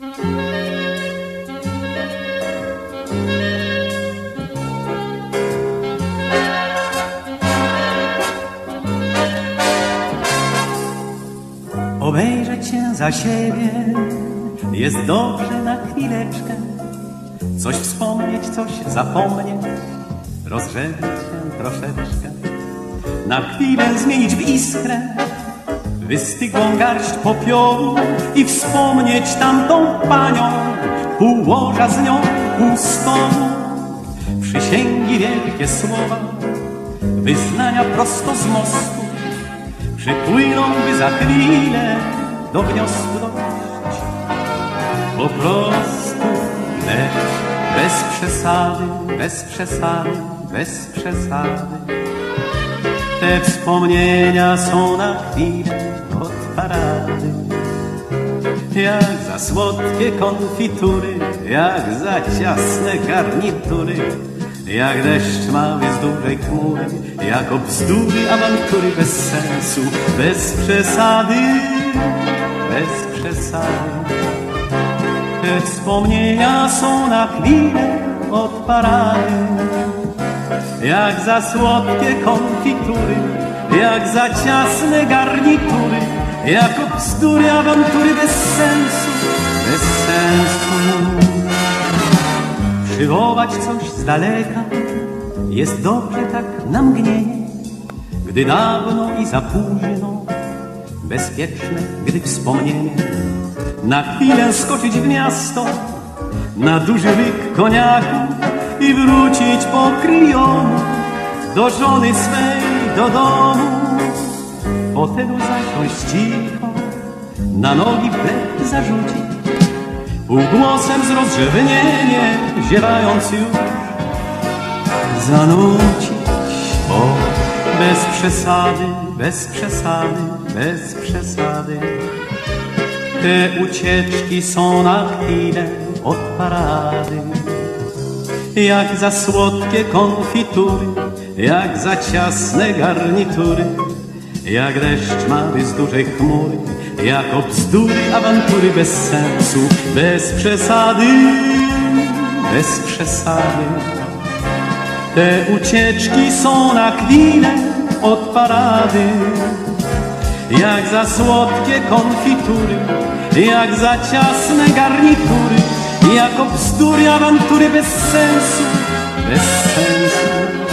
Obejrzeć się za siebie jest dobrze na chwileczkę. Coś wspomnieć, coś zapomnieć, rozrzewnić się troszeczkę. Na chwilę zmienić w iskrę wystygłą garść popiołu i wspomnieć tamtą panią, pół łoża z nią, pół. Przysięgi wielkie słowa, wyznania prosto z mostu, przypłyną, by za chwilę do wniosku dojść. Po prostu, lecz bez przesady, bez przesady, bez przesady. Te wspomnienia są na chwilę od parady. Jak za słodkie konfitury, jak za ciasne garnitury, jak deszcz mały z dużej chmury, jak o bzdury, awantury bez sensu, bez przesady, bez przesady. Te wspomnienia są na chwilę od parady. Jak za słodkie konfitury, jak za ciasne garnitury, jak o bzdury, awantury bez sensu, bez sensu. Przywołać coś z daleka jest dobrze tak na mgnienie, gdy dawno i za późno, bezpieczne, gdy wspomnienie. Na chwilę skoczyć w miasto, na duży łyk koniaku i wrócić po kryjomu do żony swej, do domu. Fotelu zasiąść cicho, na nogi plek zarzucić, półgłosem z rozrzewnieniem, ziewając już, zanucić, o, bez przesady, bez przesady, bez przesady. Te ucieczki są na chwilę od parady. Jak za słodkie konfitury, jak za ciasne garnitury, jak deszcz mały z dużej chmury, jak o bzdury, awantury bez sensu, bez przesady, bez przesady. Te ucieczki są na chwilę od parady. Jak za słodkie konfitury, jak za ciasne garnitury, jak o bzdury, awantury bez sensu, bez sensu.